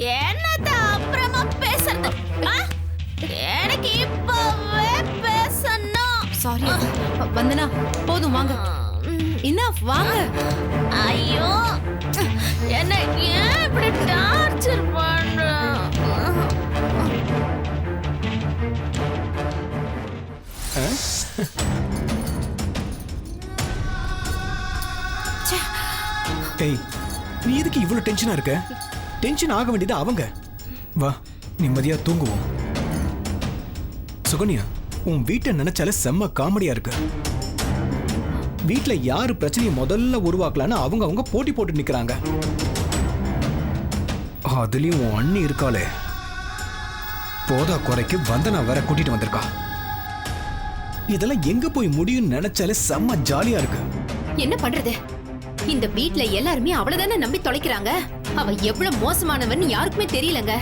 என்னத்த அப்புறமா பேசுறது? ஆ? எனக்கு இப்பவே பேசணும். சாரி வந்தனா போதும் வாங்க. என்ன வாங்க. ஐயோ என்ன ஏன் இப்படி டார்ச்சர் பண்ற? ஏய் நீ எதுக்கு இவ்வளவு டென்ஷனா இருக்க? டென்ஷன் ஆக வேண்டியது அவங்க. வா நிம்மதியா தூங்குவோம். சுகன்யா உன் வீட்டை நினைச்சாலே செம்ம காமெடியா இருக்கு. வீட்டில் யாரு பிரச்சனையை முதல்ல உருவாக்கலான்னு அவங்க அவங்க போட்டி போட்டு நிக்கிறாங்க. அதுலயும் உன் அண்ணி இருக்காளே. போதா குறைக்கு வந்தனா வேற கூட்டிட்டு வந்திருக்கா. இதெல்லாம் எங்க போய் முடியும்னு நினைச்சாலே செம்ம ஜாலியா இருக்கு. என்ன பண்றது? இந்த வீட்ல எல்லாருமே அவளதானே நம்பி தொலைக்கிறாங்க? அவ எவ்வளவு மோசமானவன்னு யாருக்குமே தெரியலங்க.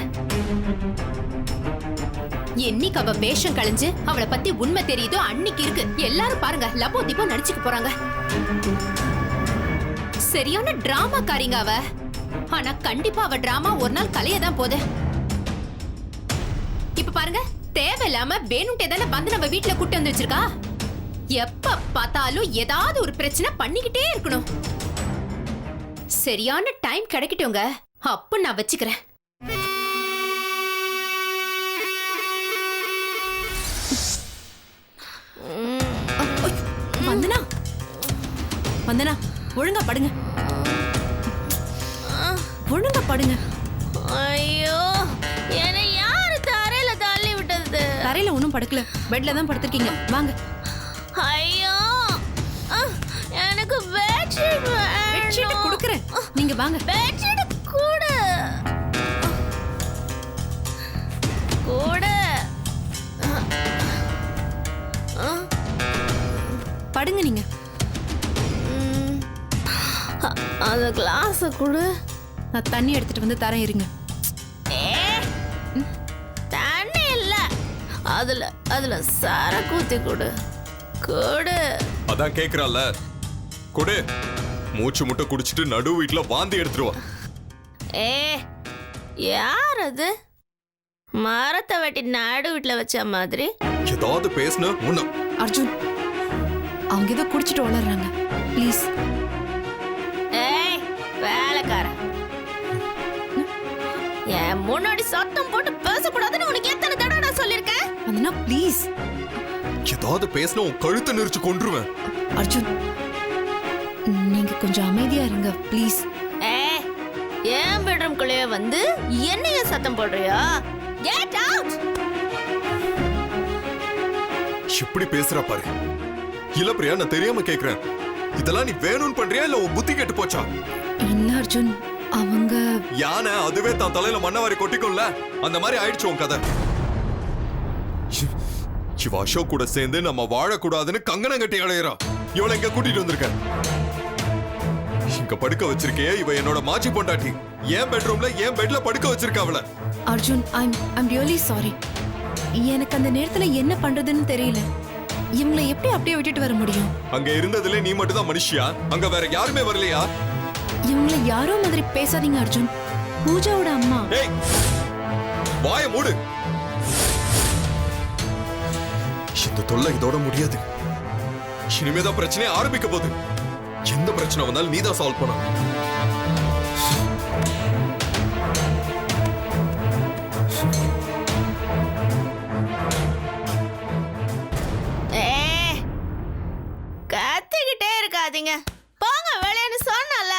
என்னைக்கு அவ வேஷம் களைஞ்சு அவளை பத்தி உண்மை தெரியுதோ அன்னைக்கு இருக்கு. எல்லாரும் பாருங்க லபோ திப்போ நடிச்சுக்க போறாங்க. சரியான டிராமா காரிங்க அவ. ஆனா கண்டிப்பா அவ டிராமா ஒரு நாள் கலையதான் போகுது. இப்ப பாருங்க தேவையில்லாம வேணும்ட்டே தானே வந்து நம்ம வீட்டுல கூட்டு வந்து வச்சிருக்கா? எப்ப பார்த்தாலும் ஏதாவது ஒரு பிரச்சனை பண்ணிக்கிட்டே இருக்கணும். சரியான டைம் கிடைக்கட்டுங்க அப்ப நான் வச்சுக்கிறேன். வந்தனா? வந்தனா ஒழுங்கா படுங்க. ஒழுங்கா படுங்க. ஐயோ என்னை யாரு தரையில தள்ளி விட்டது? தரையில ஒண்ணும் படுக்கல. பெட்ல தான் படுத்திருக்கீங்க. வாங்க. வாங்க. பெட்ஷீட் கூட. கூட. படுங்க நீங்க. அந்த கிளாஸ கொடு. நான் தண்ணி எடுத்துட்டு வந்து தரேன் இருங்க. ஏ தண்ணி இல்ல. அதுல அதுல சரக்கு ஊத்தி கொடு. கொடு. அதான் கேக்குறால கொடு. மூச்சு முட்டை குடிச்சிட்டு நடு வீட்டுல வாந்தி எடுத்துருவா ஏ யார் அது? மரத்தை வெட்டி நடு வீட்டுல வச்ச மாதிரி. ஏதாவது பேசுன உன்ன அர்ஜுன் அவங்க ஏதோ குடிச்சிட்டு வளர்றாங்க. ப்ளீஸ் ஏய் வேலைக்கார என் முன்னாடி சத்தம் போட்டு பேசக்கூடாதுன்னு உனக்கு எத்தனை தடவை நான் சொல்லியிருக்கேன்? வந்தனா ப்ளீஸ் ஏதாவது பேசுன உன் கழுத்தை நெரிச்சு கொன்றுவேன். அர்ஜுன் நீங்க கொஞ்சம் அமைதியா இருங்க ப்ளீஸ் ஏய் என் பெட்ரூம்குள்ளேயே வந்து என்னைய சத்தம் போடுறியா? கெட் அவுட் இப்படி பேசுறா பாரு. இல்ல பிரியா நான் தெரியாம கேக்குறேன். இதெல்லாம் நீ வேணும்னு பண்றியா இல்ல உன் புத்தி கெட்டு போச்சா? இல்ல அர்ஜுன் அவங்க யானை அதுவே தான் தலையில மண்ணவாரி கொட்டிக்கும்ல? அந்த மாதிரி ஆயிடுச்சு உன் கதை. இவ- அசோக் கூட சேர்ந்து நம்ம வாழக்கூடாதுன்னு கங்கணம் கட்டி அடையிறா இவளை இங்க கூட்டிட்டு வந்திருக்க. இங்க படுக்க வச்சிருக்கே இவ என்னோட மாச்சி பொண்டாட்டி. என் பெட்ரூம்ல என் பெட்ல படுக்க வச்சிருக்க அவளை. Arjun I'm I'm really sorry எனக்கு அந்த நேரத்துல என்ன பண்றதுன்னு தெரியல. இவங்களை எப்படி அப்படியே விட்டுட்டு வர முடியும்? அங்க இருந்ததுல நீ மட்டும் தான் மனுஷியா? அங்க வேற யாருமே வரலையா? இவங்களை யாரோ மாதிரி பேசாதீங்க அர்ஜுன். பூஜாவோட அம்மா. ஏய் வாய மூடு. இந்த தொல்லை இதோட முடியாது. இனிமேதான் பிரச்சனையே ஆரம்பிக்க போகுது. எந்த பிரச்சனை வந்தாலும் நீ தான் சால்வ் பண்ணணும் கத்துக்கிட்டே இருக்காதீங்க. போங்க வெளியன்னு சொன்னல